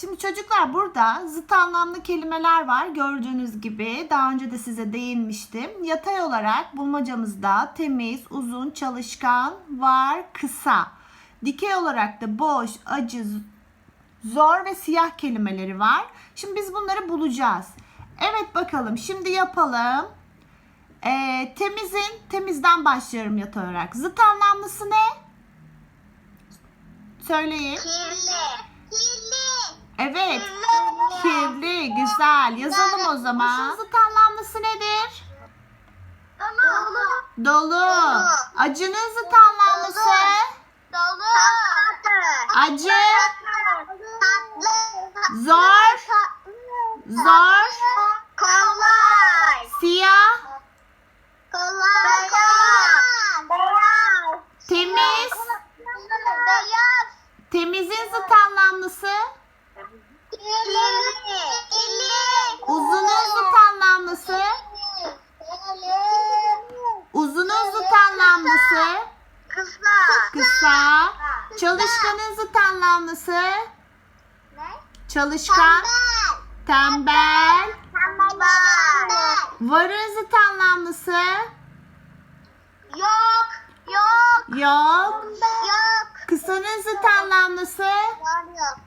Şimdi çocuklar burada zıt anlamlı kelimeler var gördüğünüz gibi. Daha önce de size değinmiştim. Yatay olarak bulmacamızda temiz, uzun, çalışkan, var, kısa. Dikey olarak da boş, acı, zor ve siyah kelimeleri var. Şimdi biz bunları bulacağız. Evet bakalım şimdi yapalım. Ee, temizin, temizden başlıyorum yatay olarak. Zıt anlamlısı ne? Söyleyin. Kirli. Evet. Kirli, güzel. Yazalım o zaman. Zıt anlamlısı nedir? Dolu. Dolu. Acının zıt anlamlısı? Dolu. Acı. Tatlı. Zor. Zor. Kolay. Siyah. Kolay. Temiz. Temizin zıt anlamlısı? Kirli. Kirli. Uzunun zıt anlamlısı? Uzunun zıt anlamlısı? Kısa. Kısa. Çalışkanın zıt anlamlısı? Ne? Çalışkan. Tembel. Tembel. Varın zıt anlamlısı? Yok. Yok. Yok. Yok. Kısanın zıt anlamlısı? Uzun.